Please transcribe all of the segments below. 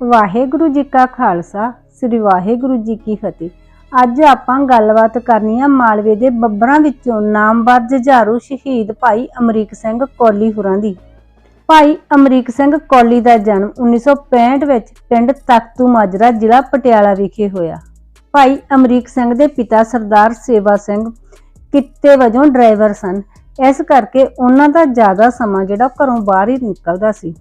ਵਾਹਿਗੁਰੂ ਜੀ ਕਾ ਖਾਲਸਾ, ਸ੍ਰੀ ਵਾਹਿਗੁਰੂ ਜੀ ਕੀ ਫਤਿਹ। ਅੱਜ ਆਪਾਂ ਗੱਲਬਾਤ ਕਰਨੀ ਆ ਮਾਲਵੇ ਦੇ ਬੱਬਰਾਂ ਵਿੱਚੋਂ ਨਾਮਵਰ ਜੁਝਾਰੂ ਸ਼ਹੀਦ ਭਾਈ ਅਮਰੀਕ ਸਿੰਘ ਕੋਲੀ ਹੁਰਾਂ ਦੀ। ਭਾਈ ਅਮਰੀਕ ਸਿੰਘ ਕੋਲੀ ਦਾ ਜਨਮ 1965 ਵਿੱਚ ਪਿੰਡ ਤਖਤੂ ਮਾਜਰਾ ਜ਼ਿਲ੍ਹਾ ਪਟਿਆਲਾ ਵਿਖੇ ਹੋਇਆ। ਭਾਈ ਅਮਰੀਕ ਸਿੰਘ ਦੇ ਪਿਤਾ ਸਰਦਾਰ ਸੇਵਾ ਸਿੰਘ ਕਿੱਤੇ ਵਜੋਂ ਡਰਾਈਵਰ ਸਨ। ਇਸ ਕਰਕੇ ਉਹਨਾਂ ਦਾ ਜ਼ਿਆਦਾ ਸਮਾਂ ਜਿਹੜਾ ਘਰੋਂ ਬਾਹਰ ਹੀ ਨਿਕਲਦਾ ਸੀ।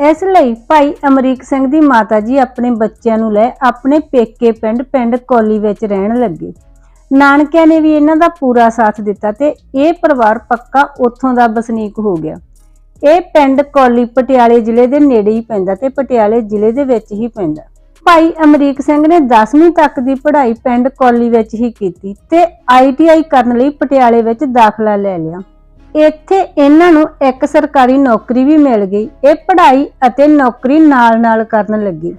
ਇਸ ਲਈ ਭਾਈ ਅਮਰੀਕ ਸਿੰਘ ਦੀ ਮਾਤਾ ਜੀ ਆਪਣੇ ਬੱਚਿਆਂ ਨੂੰ ਲੈ ਆਪਣੇ ਪੇਕੇ ਪਿੰਡ ਪਿੰਡ ਕੋਲੀ ਵਿੱਚ ਰਹਿਣ ਲੱਗੇ। ਨਾਨਕਿਆਂ ਨੇ ਵੀ ਇਹਨਾਂ ਦਾ ਪੂਰਾ ਸਾਥ ਦਿੱਤਾ ਤੇ ਇਹ ਪਰਿਵਾਰ ਪੱਕਾ ਉੱਥੋਂ ਦਾ ਵਸਨੀਕ ਹੋ ਗਿਆ। ਇਹ ਪਿੰਡ ਕੋਲੀ ਪਟਿਆਲੇ ਜ਼ਿਲ੍ਹੇ ਦੇ ਨੇੜੇ ਹੀ ਪੈਂਦਾ ਤੇ ਪਟਿਆਲੇ ਜ਼ਿਲ੍ਹੇ ਦੇ ਵਿੱਚ ਹੀ ਪੈਂਦਾ। ਭਾਈ ਅਮਰੀਕ ਸਿੰਘ ਨੇ 10ਵੀਂ ਤੱਕ ਦੀ ਪੜ੍ਹਾਈ ਪਿੰਡ ਕੋਲੀ ਵਿੱਚ ਹੀ ਕੀਤੀ ਤੇ ਆਈਟੀਆਈ ਕਰਨ ਲਈ ਪਟਿਆਲੇ ਵਿੱਚ ਦਾਖਲਾ ਲੈ ਲਿਆ। ਇੱਥੇ ਇਹਨਾਂ ਨੂੰ ਇੱਕ ਸਰਕਾਰੀ ਨੌਕਰੀ ਵੀ ਮਿਲ ਗਈ। ਇਹ ਪੜ੍ਹਾਈ ਅਤੇ ਨੌਕਰੀ ਨਾਲ-ਨਾਲ ਕਰਨ ਲੱਗੀ।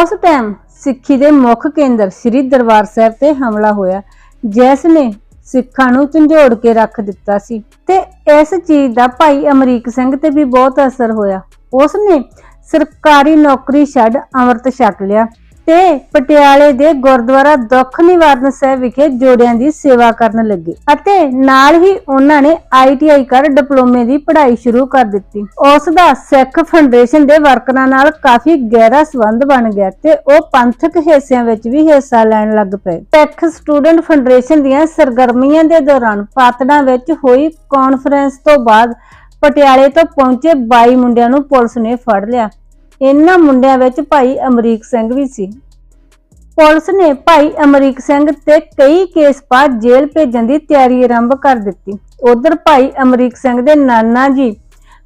ਉਸ ਟਾਈਮ ਸਿੱਖੀ ਦੇ ਮੁੱਖ ਕੇਂਦਰ ਸ੍ਰੀ ਦਰਬਾਰ ਸਾਹਿਬ ਤੇ ਹਮਲਾ ਹੋਇਆ, ਜਿਸ ਨੇ ਸਿੱਖਾਂ ਨੂੰ ਝੰਜੋੜ ਕੇ ਰੱਖ ਦਿੱਤਾ ਸੀ। ਤੇ ਇਸ ਚੀਜ਼ ਦਾ ਭਾਈ ਅਮਰੀਕ ਸਿੰਘ ਤੇ ਵੀ ਬਹੁਤ ਅਸਰ ਹੋਇਆ। ਉਸ ਨੇ ਸਰਕਾਰੀ ਨੌਕਰੀ ਛੱਡ ਅੰਮ੍ਰਿਤ ਛਕ ਲਿਆ। ਤੇ ਪਟਿਆਲੇ ਦੇ ਗੁਰਦੁਆਰਾ ਦੁੱਖ ਨਿਵਾਰਨ ਸਾਹਿਬ ਵਿਖੇ ਜੋੜਿਆਂ ਦੀ ਸੇਵਾ ਕਰਨ ਲੱਗੇ ਅਤੇ ਨਾਲ ਹੀ ਉਹਨਾਂ ਨੇ ਆਈਟੀਆਈ ਕਰ ਡਿਪਲੋਮੇ ਦੀ ਪੜ੍ਹਾਈ ਸ਼ੁਰੂ ਕਰ ਦਿੱਤੀ। ਉਸ ਦਾ ਸਿੱਖ ਫਾਊਂਡੇਸ਼ਨ ਦੇ ਵਰਕਰਾਂ ਨਾਲ ਕਾਫੀ ਗਹਿਰਾ ਸੰਬੰਧ ਬਣ ਗਿਆ ਤੇ ਉਹ ਪੰਥਕ ਹਿੱਸਿਆਂ ਵਿੱਚ ਵੀ ਹਿੱਸਾ ਲੈਣ ਲੱਗ ਪਏ। ਸਿੱਖ ਸਟੂਡੈਂਟ ਫਾਊਂਡੇਸ਼ਨ ਦੀਆਂ ਸਰਗਰਮੀਆਂ ਦੇ ਦੌਰਾਨ ਪਾਤੜਾਂ ਵਿੱਚ ਹੋਈ ਕਾਨਫਰੰਸ ਤੋਂ ਬਾਅਦ ਪਟਿਆਲੇ ਤੋਂ ਪਹੁੰਚੇ 22 ਮੁੰਡਿਆਂ ਨੂੰ ਪੁਲਿਸ ਨੇ ਫੜ ਲਿਆ। ਇਹਨਾਂ ਮੁੰਡਿਆਂ ਵਿੱਚ ਭਾਈ ਅਮਰੀਕ ਸਿੰਘ ਵੀ ਸੀ। ਪੁਲਿਸ ਨੇ ਭਾਈ ਅਮਰੀਕ ਸਿੰਘ ਤੇ ਕਈ ਕੇਸ ਪਾ ਜੇਲ੍ਹ ਭੇਜਣ ਦੀ ਤਿਆਰੀ ਆਰੰਭ ਕਰ ਦਿੱਤੀ। ਉਧਰ ਭਾਈ ਅਮਰੀਕ ਸਿੰਘ ਦੇ ਨਾਨਾ ਜੀ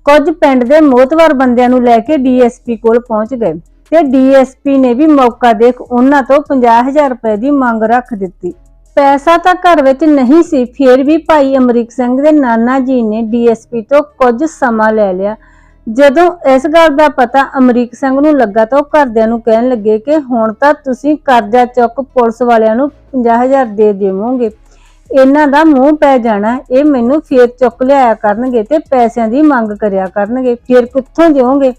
ਕੁਝ ਪਿੰਡ ਦੇ ਮੋਤਵਰ ਬੰਦਿਆਂ ਨੂੰ ਲੈ ਕੇ ਡੀਐਸਪੀ ਕੋਲ ਪਹੁੰਚ ਗਏ ਤੇ ਡੀਐਸਪੀ ਨੇ ਵੀ ਮੌਕਾ ਦੇਖ ਉਹਨਾਂ ਤੋਂ 50000 ਰੁਪਏ ਦੀ ਮੰਗ ਰੱਖ ਦਿੱਤੀ। ਪੈਸਾ ਤਾਂ ਘਰ ਵਿੱਚ ਨਹੀਂ ਸੀ, ਫਿਰ ਵੀ ਭਾਈ ਅਮਰੀਕ ਸਿੰਘ ਦੇ ਨਾਨਾ ਜੀ ਨੇ ਡੀਐਸਪੀ ਤੋਂ ਕੁਝ ਸਮਾਂ ਲੈ ਲਿਆ। ਜਦੋਂ ਇਸ ਗੱਲ ਦਾ ਪਤਾ ਅਮਰੀਕ ਸਿੰਘ ਨੂੰ ਲੱਗਾ ਤਾਂ ਉਹ ਘਰਦਿਆਂ ਨੂੰ ਕਹਿਣ ਲੱਗੇ ਕਿ ਹੁਣ ਤਾਂ ਤੁਸੀਂ ਕਰਜ਼ਾ ਚੁੱਕ ਪੁਲਿਸ ਵਾਲਿਆਂ ਨੂੰ 50000 ਦੇ ਦੇਵੋਗੇ। ਇਹਨਾਂ ਦਾ ਮੂੰਹ ਪੈ ਜਾਣਾ, ਇਹ ਮੈਨੂੰ ਫੇਰ ਚੁੱਕ ਲਿਆਇਆ ਕਰਨਗੇ ਤੇ ਪੈਸਿਆਂ ਦੀ ਮੰਗ ਕਰਿਆ ਕਰਨਗੇ। ਫਿਰ ਕਿੱਥੋਂ ਦਿਓਗੇ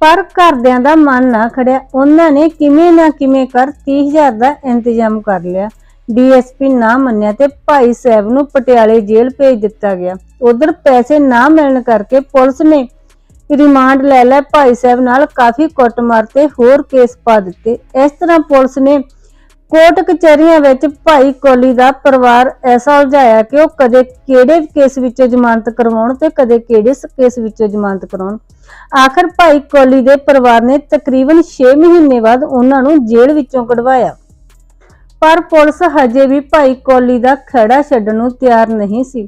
ਪਰ ਘਰਦਿਆਂ ਦਾ ਮਨ ਨਾ ਖੜਿਆ। ਉਹਨਾਂ ਨੇ ਕਿਵੇਂ ਨਾ ਕਿਵੇਂ ਕਰ 30000 ਦਾ ਇੰਤਜ਼ਾਮ ਕਰ ਲਿਆ। ਡੀਐਸਪੀ ਨਾ ਮੰਨਿਆ ਤੇ ਭਾਈ ਸਾਹਿਬ ਨੂੰ ਪਟਿਆਲੇ ਜੇਲ੍ਹ ਭੇਜ ਦਿੱਤਾ ਗਿਆ। ਉਧਰ ਪੈਸੇ ਨਾ ਮਿਲਣ ਕਰਕੇ ਪੁਲਿਸ ਨੇ ਰਿਮਾਂਡ ਲੈ ਲੈ, ਭਾਈ ਸਾਹਿਬ ਨਾਲ ਕਾਫੀ ਕੁੱਟਮਾਰ ਤੇ ਹੋਰ ਕੇਸ ਪਾ ਦਿੱਤੇ। ਇਸ ਤਰ੍ਹਾਂ ਪੁਲਿਸ ਨੇ ਕੋਰਟ ਕਚਹਿਰੀਆਂ ਵਿੱਚ ਭਾਈ ਕੋਲੀ ਦਾ ਪਰਿਵਾਰ ਐਸਾ ਉਲਝਾਇਆ ਕਿ ਉਹ ਕਦੇ ਕਿਹੜੇ ਕੇਸ ਵਿੱਚੋਂ ਜ਼ਮਾਨਤ ਕਰਵਾਉਣ ਤੇ ਕਦੇ ਕਿਹੜੇ ਕੇਸ ਵਿੱਚੋਂ ਜ਼ਮਾਨਤ ਕਰਾਉਣ। ਆਖਰ ਭਾਈ ਕੋਲੀ ਦੇ ਪਰਿਵਾਰ ਨੇ ਤਕਰੀਬਨ 6 ਮਹੀਨੇ ਬਾਅਦ ਉਹਨਾਂ ਨੂੰ ਜੇਲ੍ਹ ਵਿੱਚੋਂ ਕਢਵਾਇਆ। ਪਰ ਪੁਲਿਸ ਹਜੇ ਵੀ ਭਾਈ ਕੋਲੀ ਦਾ ਖੜਾ ਛੱਡਣ ਨੂੰ ਤਿਆਰ ਨਹੀਂ ਸੀ।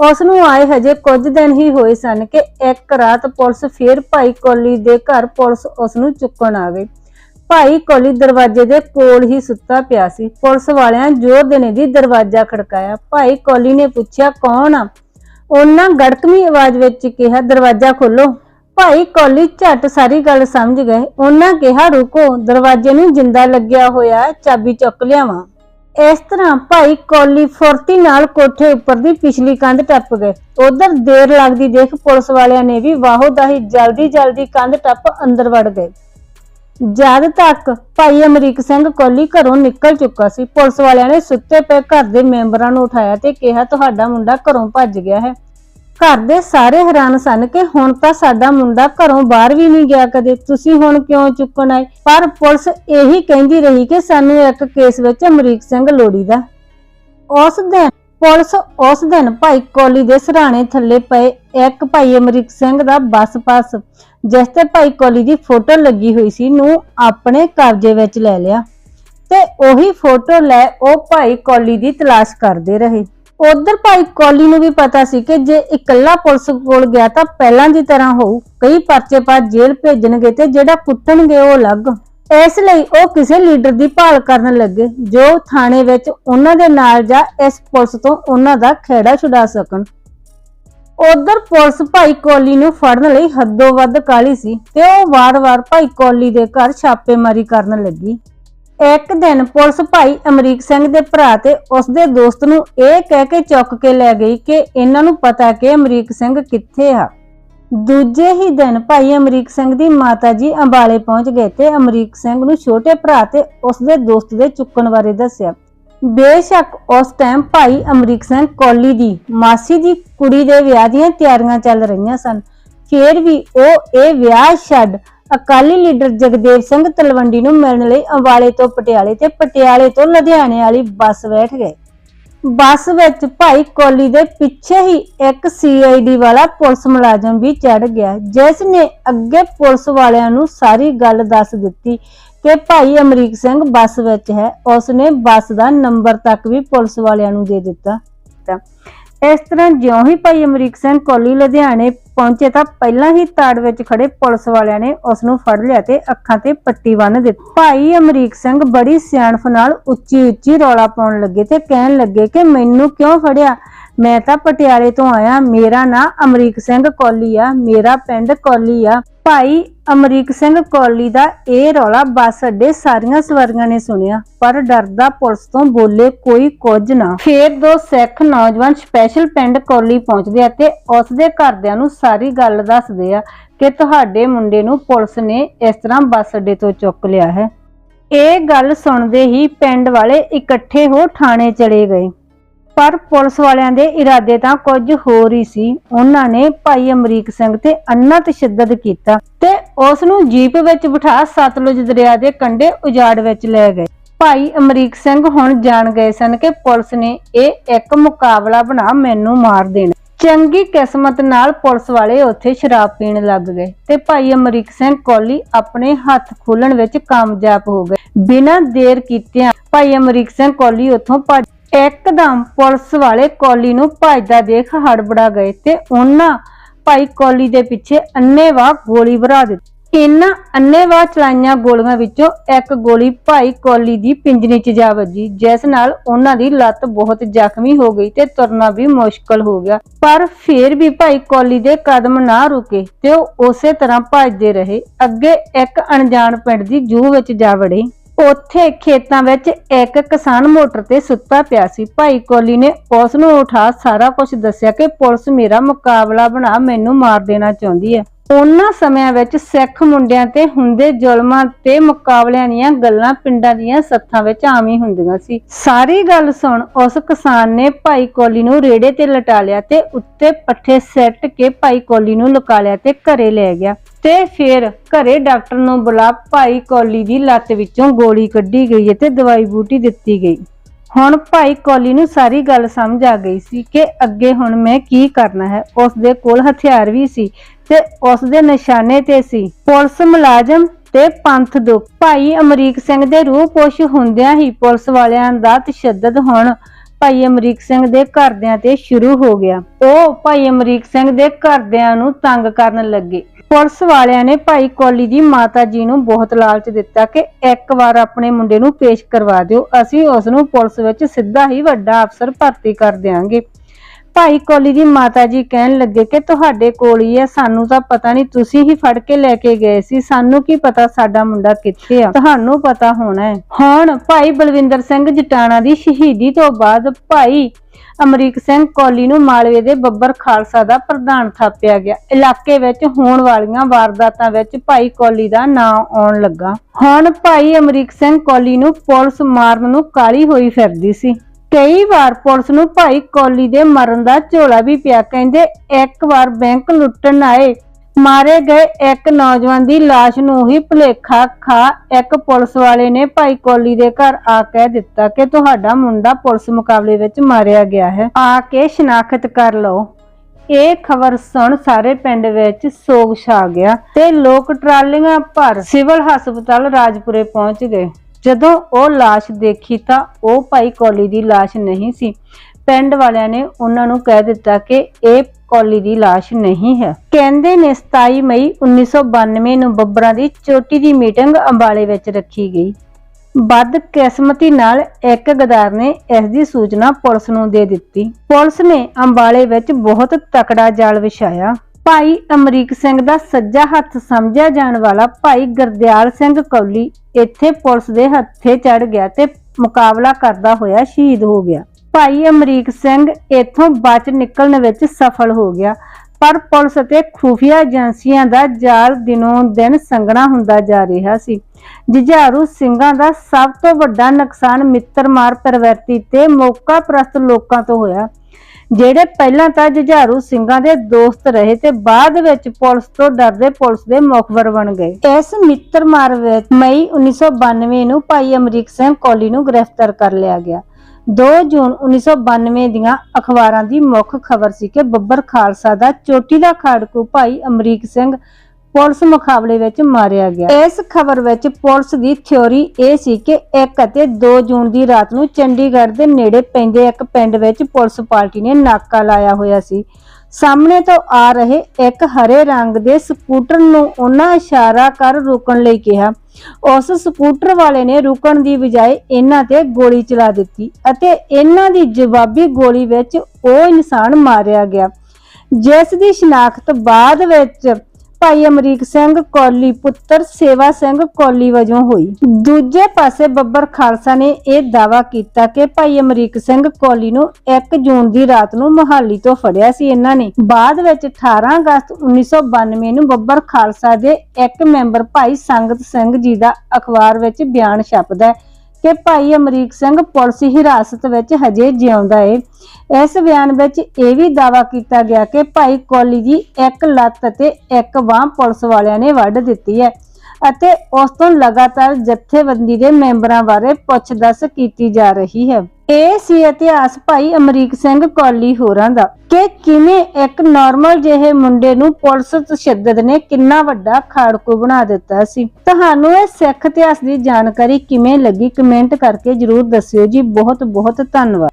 ਉਸ ਨੂੰ ਆਏ ਹਜੇ ਕੁਝ ਦਿਨ ਹੀ ਹੋਏ ਸਨ ਕਿ ਇੱਕ ਰਾਤ ਪੁਲਿਸ ਫੇਰ ਭਾਈ ਕੋਲੀ ਦੇ ਘਰ ਪੁਲਿਸ ਉਸ ਨੂੰ ਚੁੱਕਣ ਆ ਗਈ ਭਾਈ ਕੋਲੀ ਦਰਵਾਜ਼ੇ ਦੇ ਕੋਲ ਹੀ ਸੁੱਤਾ ਪਿਆ ਸੀ। ਪੁਲਿਸ ਵਾਲਿਆਂ ਜ਼ੋਰ ਦੇਣੇ ਦੀ ਦਰਵਾਜ਼ਾ ਖੜਕਾਇਆ। ਭਾਈ ਕੋਲੀ ਨੇ ਪੁੱਛਿਆ, ਕੌਣ ਆ? ਉਹਨਾਂ ਗੜਕਵੀਂ ਆਵਾਜ਼ ਵਿੱਚ ਕਿਹਾ, ਦਰਵਾਜ਼ਾ ਖੋਲੋ ਭਾਈ ਕੋਲੀ ਝੱਟ ਸਾਰੀ ਗੱਲ ਸਮਝ ਗਏ। ਉਹਨਾਂ ਕਿਹਾ, ਰੁਕੋ, ਦਰਵਾਜ਼ੇ ਨੂੰ ਜਿੰਦਾ ਲੱਗਿਆ ਹੋਇਆ ਚਾਬੀ ਚੁੱਕ ਲਿਆਵਾਂ। ਇਸ ਤਰ੍ਹਾਂ ਭਾਈ ਕੋਲੀ ਫੁਰਤੀ ਨਾਲ ਕੋਠੇ ਉੱਪਰ ਦੀ ਪਿਛਲੀ ਕੰਧ ਟੱਪ ਗਏ। ਉਧਰ ਦੇਰ ਲੱਗਦੀ ਦੇਖ ਪੁਲਿਸ ਵਾਲਿਆਂ ਨੇ ਵੀ ਵਾਹੋ ਦਾ ਹੀ ਜਲਦੀ ਜਲਦੀ ਕੰਧ ਟੱਪ ਅੰਦਰ ਵੜ ਗਏ। ਜਦ ਤੱਕ ਭਾਈ ਅਮਰੀਕ ਸਿੰਘ ਕੋਲੀ ਘਰੋਂ ਨਿਕਲ ਚੁੱਕਾ ਸੀ, ਪੁਲਿਸ ਵਾਲਿਆਂ ਨੇ ਸੁੱਤੇ ਪਏ ਘਰ ਦੇ ਮੈਂਬਰਾਂ ਨੂੰ ਉਠਾਇਆ ਤੇ ਕਿਹਾ, ਤੁਹਾਡਾ ਮੁੰਡਾ ਘਰੋਂ ਭੱਜ ਗਿਆ ਹੈ। ਘਰ ਦੇ ਸਾਰੇ ਹੈਰਾਨ ਸਨ ਕਿ ਹੁਣ ਤਾਂ ਸਾਡਾ ਮੁੰਡਾ ਘਰੋਂ ਬਾਹਰ ਵੀ ਨਹੀਂ ਗਿਆ ਕਦੇ। ਤੁਸੀਂ ਹੁਣ ਕਿਉਂ ਚੁੱਕਣ ਆਏ? ਪਰ ਪੁਲਿਸ ਇਹੀ ਕਹਿੰਦੀ ਰਹੀ ਕਿ ਸਾਨੂੰ ਇੱਕ ਕੇਸ ਵਿੱਚ ਅਮਰੀਕ ਸਿੰਘ ਲੋੜੀਦਾ ਉਸ ਦਿਨ, ਪੁਲਿਸ ਉਸ ਦਿਨ ਭਾਈ ਕੋਲੀ ਦੇ ਸਰਾਣੇ ਥੱਲੇ ਪਏ। ਇੱਕ ਭਾਈ ਅਮਰੀਕ ਸਿੰਘ ਦਾ ਬੱਸ ਪਾਸ, ਜਿਸ ਤੇ ਭਾਈ ਕੋਲੀ ਦੀ ਫੋਟੋ ਲੱਗੀ ਹੋਈ ਸੀ, ਨੂੰ ਆਪਣੇ ਕਬਜ਼ੇ ਵਿੱਚ ਲੈ ਲਿਆ। ਤੇ ਉਹੀ ਫੋਟੋ ਲੈ ਉਹ ਭਾਈ ਕੋਲੀ ਦੀ ਤਲਾਸ਼ ਕਰਦੇ ਰਹੇ। ਉਧਰ ਭਾਈ ਕੋਲੀ ਨੂੰ ਵੀ ਪਤਾ ਸੀ ਕਿ ਜੇ ਇਕੱਲਾ ਪੁਲਿਸ ਕੋਲ ਗਿਆ ਤਾਂ ਪਹਿਲਾਂ ਦੀ ਤਰ੍ਹਾਂ ਹੋਊ। ਕਈ ਪਰਚੇ ਪਾ ਜੇਲ੍ਹ ਭੇਜਣਗੇ ਤੇ ਜਿਹੜਾ ਕੁੱਟਣਗੇ ਉਹ ਅਲੱਗ। ਇਸ ਲਈ ਉਹ ਕਿਸੇ ਲੀਡਰ ਦੀ ਭਾਲ ਕਰਨ ਲੱਗੇ, ਜੋ ਥਾਣੇ ਵਿੱਚ ਉਹਨਾਂ ਦੇ ਨਾਲ ਜਾਂ ਇਸ ਪੁਲਿਸ ਤੋਂ ਉਹਨਾਂ ਦਾ ਖੇੜਾ ਛੁਡਾ ਸਕਣ। ਉਧਰ ਪੁਲਿਸ ਭਾਈ ਕੋਲੀ ਨੂੰ ਫੜਨ ਲਈ ਹੱਦੋਂ ਵੱਧ ਕਾਲੀ ਸੀ ਤੇ ਉਹ ਵਾਰ-ਵਾਰ ਭਾਈ ਕੋਲੀ ਦੇ ਘਰ ਛਾਪੇਮਾਰੀ ਕਰਨ ਲੱਗੀ। ਇੱਕ ਦਿਨ ਪੁਲਿਸ ਭਾਈ ਅਮਰੀਕ ਸਿੰਘ ਦੇ ਭਰਾ ਤੇ ਉਸਦੇ ਦੋਸਤ ਨੂੰ ਇਹ ਕਹਿ ਕੇ ਚੁੱਕ ਕੇ ਲੈ ਗਈ ਕਿ ਇਹਨਾਂ ਨੂੰ ਪਤਾ ਕਿ ਅਮਰੀਕ ਸਿੰਘ ਕਿੱਥੇ ਆ। ਦੂਜੇ ਹੀ ਦਿਨ ਭਾਈ ਅਮਰੀਕ ਸਿੰਘ ਦੀ ਮਾਤਾ ਜੀ ਅੰਬਾਲੇ ਪਹੁੰਚ ਗਏ ਤੇ ਅਮਰੀਕ ਸਿੰਘ ਨੂੰ ਛੋਟੇ ਭਰਾ ਤੇ ਉਸਦੇ ਦੋਸਤ ਦੇ ਚੁੱਕਣ ਬਾਰੇ ਦੱਸਿਆ। ਬੇਸ਼ੱਕ ਉਸ ਟਾਈਮ ਭਾਈ ਅਮਰੀਕ ਸਿੰਘ ਕੋਲੀ ਦੀ ਮਾਸੀ ਦੀ ਕੁੜੀ ਦੇ ਵਿਆਹ ਦੀਆਂ ਤਿਆਰੀਆਂ ਚੱਲ ਰਹੀਆਂ ਸਨ। ਫੇਰ ਵੀ ਉਹ ਇਹ ਵਿਆਹ ਛੱਡ ਅਕਾਲੀ ਲੀਡਰ ਜਗਦੇਵ ਸਿੰਘ ਤਲਵੰਡੀ ਨੂੰ ਮਿਲਣ ਲਈ ਅੰਬਾਲੇ ਤੋਂ ਪਟਿਆਲੇ ਤੇ ਪਟਿਆਲੇ ਤੋਂ ਲੁਧਿਆਣੇ ਵਾਲੀ ਬੱਸ ਬੈਠ ਗਏ। ਬੱਸ ਵਿੱਚ ਭਾਈ ਕੋਲੀ ਦੇ ਪਿੱਛੇ ਹੀ ਇੱਕ ਸੀਆਈਡੀ ਵਾਲਾ ਪੁਲਿਸ ਮੁਲਾਜ਼ਮ ਵੀ ਚੜ ਗਿਆ, ਜਿਸ ਨੇ ਅੱਗੇ ਪੁਲਿਸ ਵਾਲਿਆਂ ਨੂੰ ਸਾਰੀ ਗੱਲ ਦੱਸ ਦਿੱਤੀ ਕਿ ਭਾਈ ਅਮਰੀਕ ਸਿੰਘ ਬੱਸ ਵਿੱਚ ਹੈ ਉਸ ਨੇ ਬੱਸ ਦਾ ਨੰਬਰ ਤੱਕ ਵੀ ਪੁਲਿਸ ਵਾਲਿਆਂ ਨੂੰ ਦੇ ਦਿੱਤਾ। ਇਸ ਤਰ੍ਹਾਂ ਜਿਉਂ ਹੀ ਭਾਈ ਅਮਰੀਕ ਸਿੰਘ ਕੋਲੀ ਲੁਧਿਆਣੇ ਪਹੁੰਚੇ ਤਾਂ ਪਹਿਲਾਂ ਹੀ ਤਾੜ ਵਿੱਚ ਖੜੇ ਪੁਲਿਸ ਵਾਲਿਆਂ ਨੇ ਉਸ ਨੂੰ ਫੜ ਲਿਆ ਤੇ ਅੱਖਾਂ ਤੇ ਪੱਟੀ ਬੰਨ੍ਹ ਦਿੱਤੀ। ਭਾਈ ਅਮਰੀਕ ਸਿੰਘ ਬੜੀ ਸਿਆਣਪ ਨਾਲ ਉੱਚੀ ਉੱਚੀ ਰੌਲਾ ਪਾਉਣ ਲੱਗੇ ਤੇ ਕਹਿਣ ਲੱਗੇ ਕਿ ਮੈਨੂੰ ਕਿਉਂ ਫੜਿਆ? ਮੈਂ ਤਾਂ ਪਟਿਆਲੇ ਤੋਂ ਆਇਆ, ਮੇਰਾ ਨਾਂ ਅਮਰੀਕ ਸਿੰਘ ਕੋਲੀ ਆ, ਮੇਰਾ ਪਿੰਡ ਕੋਲੀ ਆ। ਭਾਈ ਅਮਰੀਕ ਸਿੰਘ ਕੋਲੀ ਦਾ ਇਹ ਰੌਲਾ ਬੱਸ ਅੱਡੇ ਸਾਰੀਆਂ ਸਵਾਰੀਆਂ ਨੇ ਸੁਣਿਆ, ਪਰ ਡਰਦਾ ਪੁਲਿਸ ਤੋਂ ਬੋਲੇ ਕੋਈ ਕੁਝ ਨਾ। ਫੇਰ ਦੋ ਸਿੱਖ ਨੌਜਵਾਨ ਸਪੈਸ਼ਲ ਪਿੰਡ ਕੋਲੀ ਪਹੁੰਚਦੇ ਆ ਤੇ ਉਸ ਦੇ ਘਰਦਿਆਂ ਨੂੰ ਸਾਰੀ ਗੱਲ ਦੱਸਦੇ ਆ ਕਿ ਤੁਹਾਡੇ ਮੁੰਡੇ ਨੂੰ ਪੁਲਿਸ ਨੇ ਇਸ ਤਰ੍ਹਾਂ ਬੱਸ ਅੱਡੇ ਤੋਂ ਚੁੱਕ ਲਿਆ ਹੈ। ਇਹ ਗੱਲ ਸੁਣਦੇ ਹੀ ਪਿੰਡ ਵਾਲੇ ਇਕੱਠੇ ਹੋ ਥਾਣੇ ਚਲੇ ਗਏ। ਪਰ ਪੁਲਿਸ ਵਾਲਿਆਂ ਦੇ ਇਰਾਦੇ ਤਾਂ ਕੁਝ ਹੋਰ ਹੀ ਸੀ। ਉਹਨਾਂ ਨੇ ਭਾਈ ਅਮਰੀਕ ਸਿੰਘ ਤੇ ਅੰਨਾ ਤਸ਼ੱਦਦ ਕੀਤਾ ਤੇ ਉਸ ਨੂੰ ਜੀਪ ਵਿੱਚ ਬਿਠਾ ਸਤਲੁਜ ਦਰਿਆ ਦੇ ਕੰਢੇ ਉਜਾੜ ਵਿੱਚ ਲੈ ਗਏ। ਭਾਈ ਅਮਰੀਕ ਸਿੰਘ ਹੁਣ ਜਾਣ ਗਏ ਸਨ ਕਿ ਪੁਲਿਸ ਨੇ ਇਹ ਇੱਕ ਮੁਕਾਬਲਾ ਬਣਾ ਮੈਨੂੰ ਮਾਰ ਦੇਣਾ। ਚੰਗੀ ਕਿਸਮਤ ਨਾਲ ਪੁਲਿਸ ਵਾਲੇ ਉੱਥੇ ਸ਼ਰਾਬ ਪੀਣ ਲੱਗ ਗਏ ਤੇ ਭਾਈ ਅਮਰੀਕ ਸਿੰਘ ਕੋਲੀ ਆਪਣੇ ਹੱਥ ਖੋਲਣ ਵਿੱਚ ਕਾਮਯਾਬ ਹੋ ਗਏ। ਬਿਨਾਂ ਦੇਰ ਕੀਤਿਆਂ ਭਾਈ ਅਮਰੀਕ ਸਿੰਘ ਕੋਲੀ ਉੱਥੋਂ ਭੱਜ ਇੱਕਦਮ ਪੁਲਿਸ ਵਾਲੇ ਕੋਲੀ ਨੂੰ ਭੱਜਦਾ ਦੇਖ ਹੜਬੜਾ ਗਏ ਤੇ ਉਹਨਾਂ ਭਾਈ ਕੋਲੀ ਦੇ ਪਿੱਛੇ ਅੰਨੇਵਾਹ ਗੋਲੀ ਭਰਾ ਦਿੱਤੀ। ਇਹਨਾਂ ਅੰਨੇਵਾਹ ਚਲਾਈਆਂ ਗੋਲੀਆਂ ਵਿੱਚੋਂ ਇੱਕ ਗੋਲੀ ਭਾਈ ਕੋਲੀ ਦੀ ਪਿੰਜਰੇ 'ਚ ਜਾ ਵੱਜੀ, ਜਿਸ ਨਾਲ ਉਹਨਾਂ ਦੀ ਲੱਤ ਬਹੁਤ ਜ਼ਖਮੀ ਹੋ ਗਈ ਤੇ ਤੁਰਨਾ ਵੀ ਮੁਸ਼ਕਲ ਹੋ ਗਿਆ। ਪਰ ਫੇਰ ਵੀ ਭਾਈ ਕੋਲੀ ਦੇ ਕਦਮ ਨਾ ਰੁਕੇ ਤੇ ਉਹ ਉਸੇ ਤਰ੍ਹਾਂ ਭੱਜਦੇ ਰਹੇ। ਅੱਗੇ ਇੱਕ ਅਣਜਾਣ ਪਿੰਡ ਦੀ ਜੂਹ ਵਿੱਚ ਜਾ ਵੜੇ। ਉੱਥੇ ਖੇਤਾਂ ਵਿੱਚ ਇੱਕ ਕਿਸਾਨ ਮੋਟਰ ਤੇ ਸੁੱਤਾ ਪਿਆ ਸੀ। ਭਾਈ ਕੋਲੀ ਨੇ ਉਸ ਨੂੰ ਉਠਾ ਸਾਰਾ ਕੁਝ ਦੱਸਿਆ ਕਿ ਪੁਲਿਸ ਮੇਰਾ ਮੁਕਾਬਲਾ ਬਣਾ, ਮੈਨੂੰ ਮਾਰ ਦੇਣਾ ਚਾਹੁੰਦੀ ਹੈ। ਉਹਨਾਂ ਸਮਿਆਂ ਵਿੱਚ ਸਿੱਖ ਮੁੰਡਿਆਂ ਤੇ ਹੁੰਦੇ ਜ਼ੁਲਮਾਂ ਤੇ ਮੁਕਾਬਲਿਆਂ ਦੀਆਂ ਗੱਲਾਂ ਪਿੰਡਾਂ ਦੀਆਂ ਸੱਥਾਂ ਵਿੱਚ ਆਮ ਹੀ ਹੁੰਦੀਆਂ ਸੀ। ਸਾਰੀ ਗੱਲ ਸੁਣ, ਉਸ ਕਿਸਾਨ ਨੇ ਭਾਈ ਕੋਲੀ ਨੂੰ ਰੇੜੇ ਤੇ ਲਟਾ ਲਿਆ ਤੇ ਉੱਤੇ ਪੱਠੇ ਸੱਟ ਕੇ ਭਾਈ ਕੋਲੀ ਨੂੰ ਲੁਕਾ ਲਿਆ ਤੇ ਘਰੇ ਲੈ ਗਿਆ ਤੇ ਫਿਰ ਘਰੇ ਡਾਕਟਰ ਨੂੰ ਬੁਲਾ ਭਾਈ ਕੋਲੀ ਦੀ ਲੱਤ ਵਿੱਚੋਂ ਗੋਲੀ ਕੱਢੀ ਗਈ ਤੇ ਦਵਾਈ ਬੂਟੀ ਦਿੱਤੀ ਗਈ। ਹੁਣ ਭਾਈ ਕੋਲੀ ਨੂੰ ਸਾਰੀ ਗੱਲ ਸਮਝ ਆ ਗਈ ਸੀ ਕਿ ਅੱਗੇ ਹੁਣ ਮੈਂ ਕੀ ਕਰਨਾ ਹੈ, ਉਸ ਦੇ ਕੋਲ ਹਥਿਆਰ ਵੀ ਸੀ। ਤੇ ਉਸ ਦੇ ਨਿਸ਼ਾਨੇ ਤੇ ਸੀ। ਪੁਲਿਸ ਮੁਲਾਜ਼ਮ ਤੇ ਪੰਥ ਦੁੱਖ ਭਾਈ ਅਮਰੀਕ ਸਿੰਘ ਦੇ ਰੂਹ ਪੋਸ਼ ਹੁੰਦਿਆਂ ਹੀ ਪੁਲਿਸ ਵਾਲਿਆਂ ਦਾ ਤਸ਼ੱਦਦ ਹੁਣ ਭਾਈ ਅਮਰੀਕ ਸਿੰਘ ਦੇ ਘਰਦਿਆਂ ਤੇ ਸ਼ੁਰੂ ਹੋ ਗਿਆ। ਉਹ ਭਾਈ ਅਮਰੀਕ ਸਿੰਘ ਦੇ ਘਰਦਿਆਂ ਨੂੰ ਤੰਗ ਕਰਨ ਲੱਗੇ। ਪੁਲਿਸ ਵਾਲਿਆਂ ਨੇ ਭਾਈ ਕੋਲੀ ਦੀ ਮਾਤਾ ਜੀ ਨੂੰ ਬਹੁਤ ਲਾਲਚ ਦਿੱਤਾ ਕਿ ਇੱਕ ਵਾਰ ਆਪਣੇ ਮੁੰਡੇ ਨੂੰ ਪੇਸ਼ ਕਰਵਾ ਦਿਓ। ਅਸੀਂ ਉਸ ਨੂੰ ਪੁਲਿਸ ਵਿੱਚ ਸਿੱਧਾ ਹੀ ਵੱਡਾ ਅਫਸਰ ਭਰਤੀ ਕਰ ਦਿਆਂਗੇ। ਭਾਈ ਕੋਲੀ ਦੀ ਮਾਤਾ ਜੀ ਕਹਿਣ ਲੱਗੇ ਕਿ ਤੁਹਾਡੇ ਕੋਲ ਹੀ ਹੈ ਸਾਨੂੰ ਤਾਂ ਪਤਾ ਨਹੀਂ, ਤੁਸੀਂ ਹੀ ਫੜ ਕੇ ਲੈ ਕੇ ਗਏ ਸੀ, ਸਾਨੂੰ ਕੀ ਪਤਾ ਸਾਡਾ ਮੁੰਡਾ ਕਿੱਥੇ ਆ? ਤੁਹਾਨੂੰ ਪਤਾ ਹੋਣਾ ਹੈ। ਹੁਣ ਭਾਈ ਬਲਵਿੰਦਰ ਸਿੰਘ ਜਟਾਣਾ ਦੀ ਸ਼ਹੀਦੀ ਤੋਂ ਬਾਅਦ ਭਾਈ ਅਮਰੀਕ ਸਿੰਘ ਕੋਲੀ ਨੂੰ ਮਾਲਵੇ ਦੇ ਬੱਬਰ ਖਾਲਸਾ ਦਾ ਪ੍ਰਧਾਨ ਥਾਪਿਆ ਗਿਆ। ਇਲਾਕੇ ਵਿੱਚ ਹੋਣ ਵਾਲੀਆਂ ਵਾਰਦਾਤਾਂ ਵਿੱਚ ਭਾਈ ਕੋਲੀ ਦਾ ਨਾਂ ਆਉਣ ਲੱਗਾ। ਹੁਣ ਭਾਈ ਅਮਰੀਕ ਸਿੰਘ ਕੋਲੀ ਨੂੰ ਪੁਲਿਸ ਮਾਰਨ ਨੂੰ ਕਾਲੀ ਹੋਈ ਫਿਰਦੀ ਸੀ। ਕਈ ਵਾਰ ਪੁਲਿਸ ਨੂੰ ਭਾਈ ਕੋਲੀ ਦੇ ਮਰਨ ਦਾ ਝੋਲਾ ਵੀ ਪਿਆ, ਕਹਿੰਦੇ ਇੱਕ ਵਾਰ ਬੈਂਕ ਲੁੱਟਣ ਆਏ, ਮਾਰੇ ਗਏ ਇੱਕ ਨੌਜਵਾਨ ਦੀ ਲਾਸ਼ ਨੂੰ ਹੀ ਭੁਲੇਖਾ ਖਾ ਇੱਕ ਪੁਲਿਸ ਵਾਲੇ ਨੇ ਭਾਈ ਕੋਲੀ ਦੇ ਘਰ ਆ ਕਹਿ ਦਿੱਤਾ ਕਿ ਤੁਹਾਡਾ ਮੁੰਡਾ ਪੁਲਿਸ ਮੁਕਾਬਲੇ ਵਿੱਚ ਮਾਰਿਆ ਗਿਆ ਹੈ। ਆ ਕੇ ਸ਼ਨਾਖਤ ਕਰ ਲਓ। ਇਹ ਖਬਰ ਸੁਣ ਸਾਰੇ ਪਿੰਡ ਵਿੱਚ ਸੋਗ ਛਾ ਗਿਆ ਤੇ ਲੋਕ ਟਰਾਲੀਆਂ ਭਰ ਸਿਵਲ ਹਸਪਤਾਲ ਰਾਜਪੁਰੇ ਪਹੁੰਚ ਗਏ। ਜਦੋਂ ਉਹ ਲਾਸ਼ ਦੇਖੀ ਤਾਂ ਉਹ ਭਾਈ ਕੋਲੀ ਦੀ ਲਾਸ਼ ਨਹੀਂ ਸੀ। ਪਿੰਡ ਵਾਲਿਆਂ ਨੇ ਉਹਨਾਂ ਨੂੰ ਕਹਿ ਦਿੱਤਾ ਕਿ ਇਹ ਕੋਲੀ ਦੀ ਲਾਸ਼ ਨਹੀਂ ਹੈ। ਕਹਿੰਦੇ ਨੇ 27 ਮਈ 1992 ਨੂੰ ਬੱਬਰਾਂ ਦੀ ਚੋਟੀ ਦੀ ਮੀਟਿੰਗ ਅੰਬਾਲੇ ਵਿੱਚ ਰੱਖੀ ਗਈ। ਬਦਕਿਸਮਤੀ ਨਾਲ ਇੱਕ ਗਦਾਰ ਨੇ ਇਸ ਦੀ ਸੂਚਨਾ ਪੁਲਿਸ ਨੂੰ ਦੇ ਦਿੱਤੀ। ਪੁਲਿਸ ਨੇ ਅੰਬਾਲੇ ਵਿੱਚ ਬਹੁਤ ਤਕੜਾ ਜਾਲ ਵਿਛਾਇਆ। ਭਾਈ ਅਮਰੀਕ ਸਿੰਘ ਦਾ ਸੱਜਾ ਹੱਥ ਸਮਝਿਆ ਜਾਣ ਵਾਲਾ ਭਾਈ ਗੁਰਦਿਆਲ ਸਿੰਘ ਕੌਲੀ ਇੱਥੇ ਪੁਲਿਸ ਦੇ ਹੱਥੇ ਚੜ ਗਿਆ ਤੇ ਮੁਕਾਬਲਾ ਕਰਦਾ ਹੋਇਆ ਸ਼ਹੀਦ ਹੋ ਗਿਆ। ਭਾਈ ਅਮਰੀਕ ਸਿੰਘ ਇੱਥੋਂ ਬਚ ਨਿਕਲਣ ਵਿੱਚ ਸਫਲ ਹੋ ਗਿਆ, ਪਰ ਪੁਲਿਸ ਅਤੇ ਖੁਫੀਆ ਏਜੰਸੀਆਂ ਦਾ ਜਾਲ ਦਿਨੋਂ ਦਿਨ ਸੰਘਣਾ ਹੁੰਦਾ ਜਾ ਰਿਹਾ ਸੀ। ਜੁਝਾਰੂ ਸਿੰਘਾਂ ਦਾ ਸਭ ਤੋਂ ਵੱਡਾ ਨੁਕਸਾਨ ਮਿੱਤਰਮਾਰ ਪ੍ਰਵਰਤੀ ਤੇ ਮੌਕਾ ਪ੍ਰਸਤ ਲੋਕਾਂ ਤੋਂ ਹੋਇਆ। ਜਿਹੜੇ ਪਹਿਲਾਂ ਤਾਂ ਜੁਝਾਰੂ ਸਿੰਘਾਂ ਦੇ ਦੋਸਤ ਰਹੇ ਤੇ ਬਾਅਦ ਵਿੱਚ ਪੁਲਿਸ ਤੋਂ ਡਰਦੇ ਪੁਲਿਸ ਦੇ ਮੁਖਬਰ ਬਣ ਗਏ। ਇਸ ਮਿੱਤਰਮਾਰ ਵਿੱਚ ਮਈ 1992 ਨੂੰ ਭਾਈ ਅਮਰੀਕ ਸਿੰਘ ਕੋਲੀ ਨੂੰ ਗ੍ਰਿਫਤਾਰ ਕਰ ਲਿਆ ਗਿਆ। 2 ਜੂਨ 1992 ਦੀਆਂ ਅਖਬਾਰਾਂ ਦੀ ਮੁੱਖ ਖਬਰ ਸੀ ਕਿ ਬੱਬਰ ਖਾਲਸਾ ਦਾ ਚੋਟੀ ਦਾ ਖਾੜਕੂ ਭਾਈ ਅਮਰੀਕ ਸਿੰਘ ਪੁਲਿਸ ਮੁਕਾਬਲੇ ਵਿੱਚ ਮਾਰਿਆ ਗਿਆ। ਇਸ ਖਬਰ ਵਿੱਚ ਪੁਲਿਸ ਦੀ ਥਿਉਰੀ ਇਹ ਸੀ ਕਿ 1 ਅਤੇ 2 ਜੂਨ ਦੀ ਰਾਤ ਨੂੰ ਚੰਡੀਗੜ੍ਹ ਦੇ ਨੇੜੇ ਪੈਂਦੇ ਇੱਕ ਪਿੰਡ ਵਿੱਚ ਪੁਲਿਸ ਪਾਰਟੀ ਨੇ ਨਾਕਾ ਲਾਇਆ ਹੋਇਆ ਸੀ। ਸਾਹਮਣੇ ਤੋਂ ਆ ਰਹੇ ਇੱਕ ਹਰੇ ਰੰਗ ਦੇ ਸਕੂਟਰ ਨੂੰ ਉਹਨਾਂ ਇਸ਼ਾਰਾ ਕਰ ਰੁਕਣ ਲਈ ਕਿਹਾ। ਉਸ ਸਕੂਟਰ ਵਾਲੇ ਨੇ ਰੁਕਣ ਦੀ ਬਜਾਏ ਇਹਨਾਂ ਤੇ ਗੋਲੀ ਚਲਾ ਦਿੱਤੀ ਅਤੇ ਇਹਨਾਂ ਦੀ ਜਵਾਬੀ ਗੋਲੀ ਵਿੱਚ ਉਹ ਇਨਸਾਨ ਮਾਰਿਆ ਗਿਆ। ਜਿਸ ਦੀ ਸ਼ਨਾਖਤ ਬਾਅਦ ਵਿੱਚ ਭਾਈ ਅਮਰੀਕ ਸਿੰਘ ਕੋਲੀ ਪੁੱਤਰ ਸੇਵਾ ਸਿੰਘ ਕੋਲੀ ਵਜੋਂ ਹੋਈ। ਦੂਜੇ ਪਾਸੇ ਬੱਬਰ ਖਾਲਸਾ ਨੇ ਇਹ ਦਾਵਾ ਕੀਤਾ ਕਿ ਭਾਈ ਅਮਰੀਕ ਸਿੰਘ ਕੋਲੀ ਨੂੰ 1 ਜੂਨ ਦੀ ਰਾਤ ਨੂੰ ਮੁਹਾਲੀ ਤੋਂ ਫੜਿਆ ਸੀ। ਇਹਨਾਂ ਨੇ ਬਾਅਦ ਵਿੱਚ 18 ਅਗਸਤ 1992 ਨੂੰ ਬੱਬਰ ਖਾਲਸਾ ਦੇ ਇੱਕ ਮੈਂਬਰ ਭਾਈ ਸੰਗਤ ਸਿੰਘ ਜੀ ਦਾ ਅਖਬਾਰ ਵਿੱਚ ਬਿਆਨ ਛਪਦਾ ਹੈ। ਕਿ ਭਾਈ ਅਮਰੀਕ ਸਿੰਘ ਪੁਲਿਸ ਹਿਰਾਸਤ ਵਿੱਚ ਹਜੇ ਜਿਉਂਦਾ ਏ। ਇਸ ਬਿਆਨ ਵਿੱਚ ਇਹ ਵੀ ਦਾਵਾ ਕੀਤਾ ਗਿਆ ਕਿ ਭਾਈ ਕੋਲੀ ਜੀ ਇੱਕ ਲੱਤ ਅਤੇ ਇੱਕ ਬਾਹ ਪੁਲਿਸ ਵਾਲਿਆਂ ਨੇ ਵੱਢ ਦਿੱਤੀ ਹੈ। ਅਤੇ ਉਸ ਤੋਂ ਲਗਾਤਾਰ ਜਥੇਬੰਦੀ ਦੇ ਮੈਂਬਰਾਂ ਬਾਰੇ ਪੁੱਛਦਛ ਕੀਤੀ ਜਾ ਰਹੀ ਹੈ। ਇਹ ਸੀ ਇਤਿਹਾਸ ਭਾਈ ਅਮਰੀਕ ਸਿੰਘ ਕੋਲੀ ਹੋਰਾਂ ਦਾ ਕਿ ਕਿਵੇਂ ਇੱਕ ਨਾਰਮਲ ਜਿਹੇ ਮੁੰਡੇ ਨੂੰ ਪੁਲਿਸ ਤਸ਼ੱਦਦ ਨੇ ਕਿੰਨਾ ਵੱਡਾ ਖਾੜਕੂ ਬਣਾ ਦਿੱਤਾ ਸੀ। ਤੁਹਾਨੂੰ ਇਹ ਸਿੱਖ ਇਤਿਹਾਸ ਦੀ ਜਾਣਕਾਰੀ ਕਿਵੇਂ ਲੱਗੀ ਕਮੈਂਟ ਕਰਕੇ ਜਰੂਰ ਦੱਸਿਓ ਜੀ। ਬਹੁਤ ਬਹੁਤ ਧੰਨਵਾਦ।